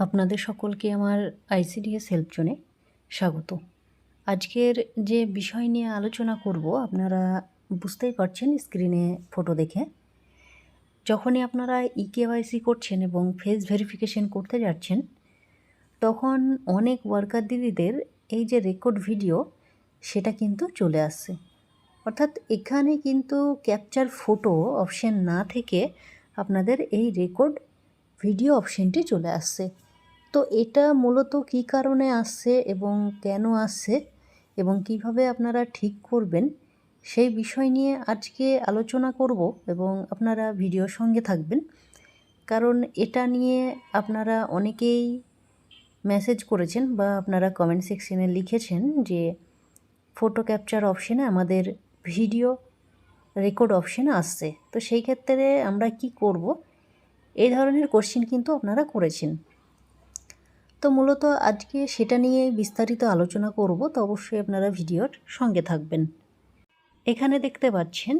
আপনাদের সকলকে আমার আইসিডিএস হেল্প জোনে স্বাগত। আজকের যে বিষয় নিয়ে আলোচনা করব, আপনারা বুঝতেই পারছেন স্ক্রিনে ফটো দেখে। যখনই আপনারা ই কেওয়াইসি করছেন এবং ফেস ভেরিফিকেশন করতে যাচ্ছেন, তখন অনেক ওয়ার্কার দিদিদের এই যে রেকর্ড ভিডিও, সেটা কিন্তু চলে আসছে। অর্থাৎ এখানে কিন্তু ক্যাপচার ফটো অপশন না থেকে আপনাদের এই রেকর্ড ভিডিও অপশনটি চলে আসছে। তো এটা মূলত কী কারণে আসছে এবং কেন আসছে এবং কীভাবে আপনারা ঠিক করবেন সেই বিষয় নিয়ে আজকে আলোচনা করব এবং আপনারা ভিডিওর সঙ্গে থাকবেন। কারণ এটা নিয়ে আপনারা অনেকেই মেসেজ করেছেন বা আপনারা কমেন্ট সেকশনে লিখেছেন যে ফটো ক্যাপচার অপশানে আমাদের ভিডিও রেকর্ড অপশান আসছে। তো সেই ক্ষেত্রে আমরা কি করব? এই ধরনের কোশ্চিন কিন্তু আপনারা করেছেন। তো মূলত আজকে সেটা নিয়ে বিস্তারিত আলোচনা করব, তো অবশ্যই আপনারা ভিডিওর সঙ্গে থাকবেন। এখানে দেখতে পাচ্ছেন,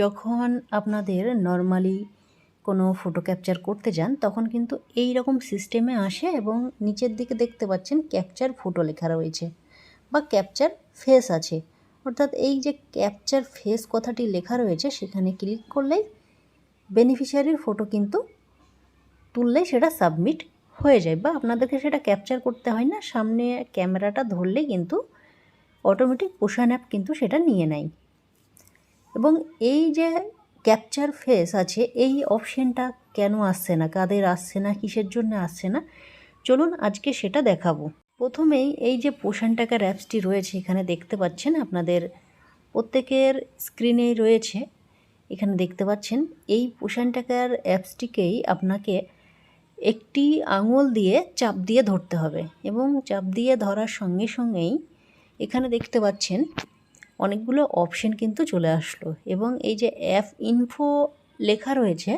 যখন আপনাদের নর্মালি কোনো ফটো ক্যাপচার করতে যান, তখন কিন্তু এই রকম সিস্টেমে আসে এবং নিচের দিকে দেখতে পাচ্ছেন ক্যাপচার ফটো লেখা রয়েছে বা ক্যাপচার ফেস আছে। অর্থাৎ এই যে ক্যাপচার ফেস কথাটি লেখা রয়েছে, সেখানে ক্লিক করলেই বেনিফিশিয়ারির ফটো কিন্তু তুললেই সেটা সাবমিট হয়ে যায় বা আপনাদেরকে সেটা ক্যাপচার করতে হয় না। সামনে ক্যামেরাটা ধরলেই কিন্তু অটোমেটিক পোষণ অ্যাপ কিন্তু সেটা নিয়ে নেয়। এবং এই যে ক্যাপচার ফেস আছে, এই অপশানটা কেন আসছে না? কাদের আসছে না? কিসের জন্য আসছে না? চলুন আজকে সেটা দেখাবো। প্রথমেই এই যে পোষণ টাকার অ্যাপসটি রয়েছে, এখানে দেখতে পাচ্ছেন আপনাদের প্রত্যেকের স্ক্রিনেই রয়েছে। এখানে দেখতে পাচ্ছেন, এই পোষণ টাকার অ্যাপসটিকেই আপনাকে একটি আঙুল দিয়ে চাপ দিয়ে ধরতে হবে এবং চাপ দিয়ে ধরার সঙ্গে সঙ্গেই এখানে দেখতে পাচ্ছেন অনেকগুলো অপশন কিন্তু চলে আসলো এবং এই যে অ্যাপ ইনফো লেখা রয়েছে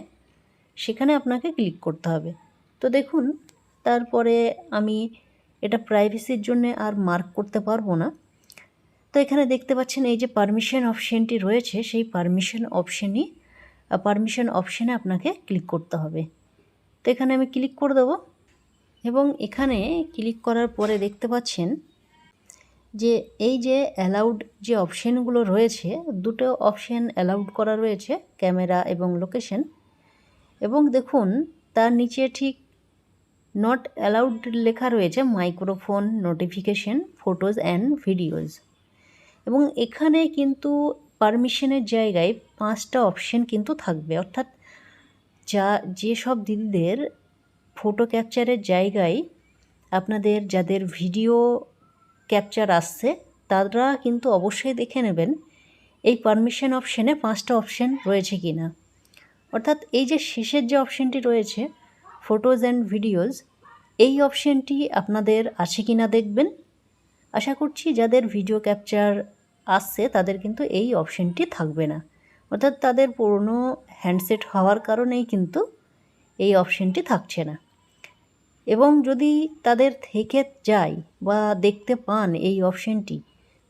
সেখানে আপনাকে ক্লিক করতে হবে। তো দেখুন, তারপরে আমি এটা প্রাইভেসির জন্য আর মার্ক করতে পারব না। তো এখানে দেখতে পাচ্ছেন এই যে পারমিশন অপশানটি রয়েছে, সেই পারমিশন অপশানই পারমিশন অপশানে আপনাকে ক্লিক করতে হবে। তো এখানে আমি ক্লিক করে দেবো। এবং এখানে ক্লিক করার পরে দেখতে পাচ্ছেন যে এই যে অ্যালাউড যে অপশানগুলো রয়েছে, দুটো অপশান অ্যালাউড করা রয়েছে, ক্যামেরা এবং লোকেশন এবং দেখুন, তার নিচে ঠিক নট অ্যালাউড লেখা রয়েছে microphone notification photos and videos এবং এখানে কিন্তু পারমিশনের জায়গায় পাঁচটা অপশান কিন্তু থাকবে। অর্থাৎ যা যেসব দিদিদের ফটো ক্যাপচারের জায়গায় আপনাদের যাদের ভিডিও ক্যাপচার আসছে, তারা কিন্তু অবশ্যই দেখে নেবেন এই পারমিশন অপশানে পাঁচটা অপশান রয়েছে কি না অর্থাৎ এই যে শেষের যে অপশানটি রয়েছে ফটোজ অ্যান্ড ভিডিওজ এই অপশানটি আপনাদের আছে কি না দেখবেন। আশা করছি যাদের ভিডিও ক্যাপচার আসছে, তাদের কিন্তু এই অপশানটি থাকবে না। অর্থাৎ তাদের পুরনো হ্যান্ডসেট হওয়ার কারণেই কিন্তু এই অপশানটি থাকছে না। এবং যদি তাদের থেকে যায় বা দেখতে পান এই অপশানটি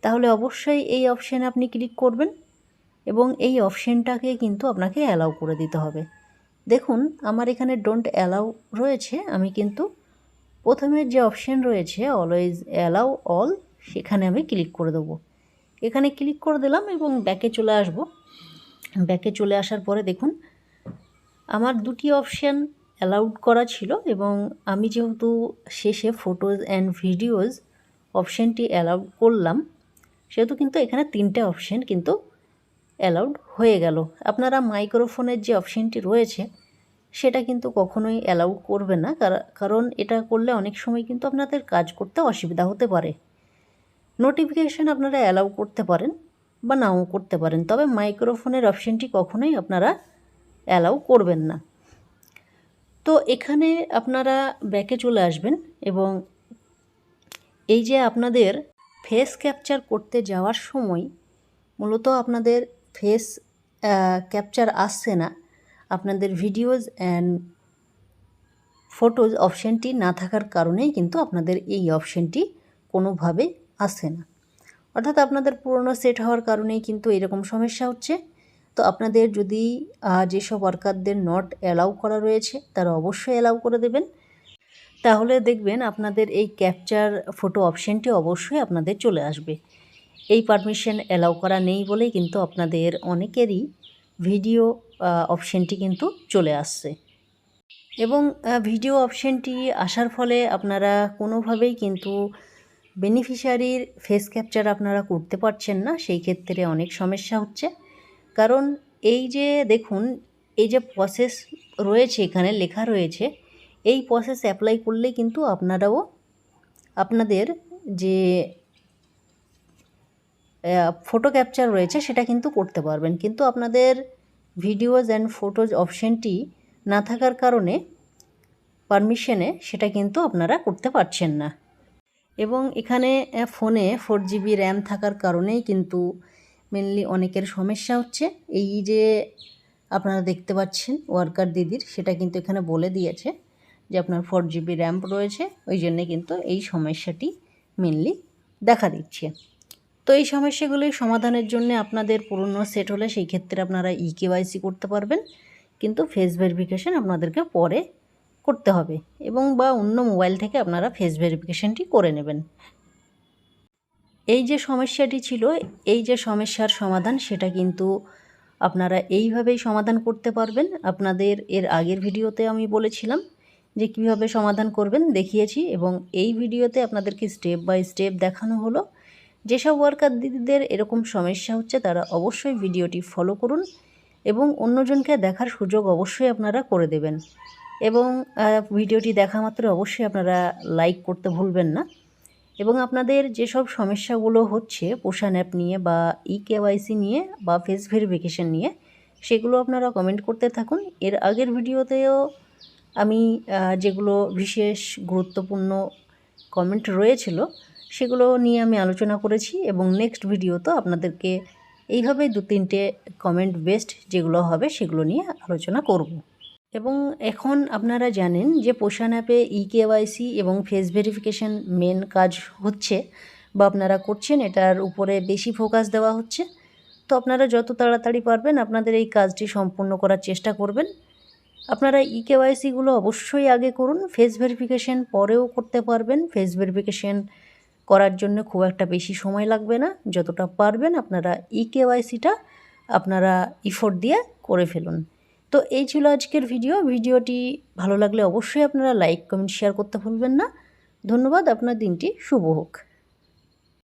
তাহলে অবশ্যই এই অপশানে আপনি ক্লিক করবেন এবং এই অপশানটাকে কিন্তু আপনাকে অ্যালাউ করে দিতে হবে। দেখুন, আমার এখানে ডোন্ট অ্যালাউ রয়েছে, আমি কিন্তু প্রথমের যে অপশান রয়েছে অলওয়েজ অ্যালাউ অল সেখানে আমি ক্লিক করে দেবো। এখানে ক্লিক করে দিলাম এবং ব্যাকে চলে আসব। ব্যাকে চলে আসার পরে দেখুন, আমার দুটি অপশান অ্যালাউড করা ছিল এবং আমি যেহেতু শেষে ফটোজ অ্যান্ড ভিডিওজ অপশানটি অ্যালাউড করলাম, সেহেতু কিন্তু এখানে তিনটে অপশান কিন্তু অ্যালাউড হয়ে গেল। আপনারা মাইক্রোফোনের যে অপশানটি রয়েছে, সেটা কিন্তু কখনোই অ্যালাউ করবে না কারণ এটা করলে অনেক সময় কিন্তু আপনাদের কাজ করতে অসুবিধা হতে পারে। নোটিফিকেশান আপনারা অ্যালাউ করতে পারেন। বা নাও করতে পারেন। তবে মাইক্রোফোনের অপশানটি কখনোই আপনারা অ্যালাউ করবেন না। তো এখানে আপনারা ব্যাকে চলে আসবেন এবং এই যে আপনাদের ফেস ক্যাপচার করতে যাওয়ার সময় মূলত আপনাদের ফেস ক্যাপচার আসছে না। আপনাদের ভিডিওজ অ্যান্ড ফটোজ অপশানটি না থাকার কারণেই কিন্তু আপনাদের এই অপশানটি কোনোভাবে আসে না। অর্থাৎ আপনাদের পুরনো সেট হওয়ার কারণেই কিন্তু এরকম সমস্যা হচ্ছে। তো আপনাদের যদি যেসব ওয়ার্কারদের নট অ্যালাউ করা রয়েছে, তারা অবশ্যই অ্যালাউ করে দেবেন। তাহলে দেখবেন আপনাদের এই ক্যাপচার ফটো অপশানটি অবশ্যই আপনাদের চলে আসবে। এই পারমিশন অ্যালাউ করা নেই বলেই কিন্তু আপনাদের অনেকেরই ভিডিও অপশানটি কিন্তু চলে আসছে। এবং ভিডিও অপশানটি আসার ফলে আপনারা কোনোভাবেই কিন্তু বেনিফিশিয়ারির ফেস ক্যাপচার আপনারা করতে পারছেন না, সেই ক্ষেত্রে অনেক সমস্যা হচ্ছে। কারণ এই যে দেখুন, এই যে প্রসেস রয়েছে, এখানে লেখা রয়েছে, এই প্রসেস অ্যাপ্লাই করলে কিন্তু আপনারাও আপনাদের যে ফটো ক্যাপচার রয়েছে, সেটা কিন্তু করতে পারবেন। কিন্তু আপনাদের ভিডিওজ অ্যান্ড ফটোজ অপশানটি না থাকার কারণে পারমিশনে সেটা কিন্তু আপনারা করতে পারছেন না। এবং এখানে ফোনে ফোর জিবি র্যাম থাকার কারণেই কিন্তু মেনলি অনেকের সমস্যা হচ্ছে। এই যে আপনারা দেখতে পাচ্ছেন ওয়ার্কার দিদির, সেটা কিন্তু এখানে বলে দিয়েছে যে আপনার ফোর জিবি র্যাম রয়েছে, ওই জন্যে কিন্তু এই সমস্যাটি মেনলি দেখা দিচ্ছে। তো এই সমস্যাগুলি সমাধানের জন্য আপনাদের পুরনো সেট হলে সেই ক্ষেত্রে আপনারা ই কেওয়াইসি করতে পারবেন, কিন্তু ফেস ভেরিফিকেশান আপনাদেরকে পরে করতে হবে এবং বা অন্য মোবাইল থেকে আপনারা ফেস ভেরিফিকেশানটি করে নেবেন। এই যে সমস্যাটি ছিল, এই যে সমস্যার সমাধান, সেটা কিন্তু আপনারা এইভাবেই সমাধান করতে পারবেন। আপনাদের এর আগের ভিডিওতে আমি বলেছিলাম যে কীভাবে সমাধান করবেন, দেখিয়েছি এবং এই ভিডিওতে আপনাদেরকে স্টেপ বাই স্টেপ দেখানো হলো। যেসব ওয়ার্কার দিদিদের এরকম সমস্যা হচ্ছে, তারা অবশ্যই ভিডিওটি ফলো করুন এবং অন্যজনকে দেখার সুযোগ অবশ্যই আপনারা করে দেবেন। এবং ভিডিওটি দেখা মাত্র অবশ্যই আপনারা লাইক করতে ভুলবেন না। এবং আপনাদের যেসব সমস্যাগুলো হচ্ছে পোষণ অ্যাপ নিয়ে বা ই কেওয়াইসি নিয়ে বা ফেস ভেরিফিকেশান নিয়ে, সেগুলো আপনারা কমেন্ট করতে থাকুন। এর আগের ভিডিওতেও আমি যেগুলো বিশেষ গুরুত্বপূর্ণ কমেন্ট রয়েছিল, সেগুলো নিয়ে আমি আলোচনা করেছি এবং নেক্সট ভিডিওতে আপনাদেরকে এইভাবে দু তিনটে কমেন্ট বেস্ট যেগুলো হবে সেগুলো নিয়ে আলোচনা করব। এবং এখন আপনারা জানেন যে পোষণ অ্যাপে ই কেওয়াইসি এবং ফেস ভেরিফিকেশান মেন কাজ হচ্ছে বা আপনারা করছেন, এটার উপরে বেশি ফোকাস দেওয়া হচ্ছে। তো আপনারা যত তাড়াতাড়ি পারবেন আপনাদের এই কাজটি সম্পূর্ণ করার চেষ্টা করবেন। আপনারা ই কেওয়াইসিগুলো অবশ্যই আগে করুন ফেস ভেরিফিকেশান পরেও করতে পারবেন। ফেস ভেরিফিকেশান করার জন্য খুব একটা বেশি সময় লাগবে না। যতটা পারবেন আপনারা ই কেওয়াইসিটা আপনারা ইফোর্ট দিয়ে করে ফেলুন। তো এই ছিল আজকের ভিডিও ভিডিওটি ভালো লাগলে অবশ্যই আপনারা লাইক কমেন্ট শেয়ার করতে ভুলবেন না। ধন্যবাদ, আপনার দিনটি শুভ হোক।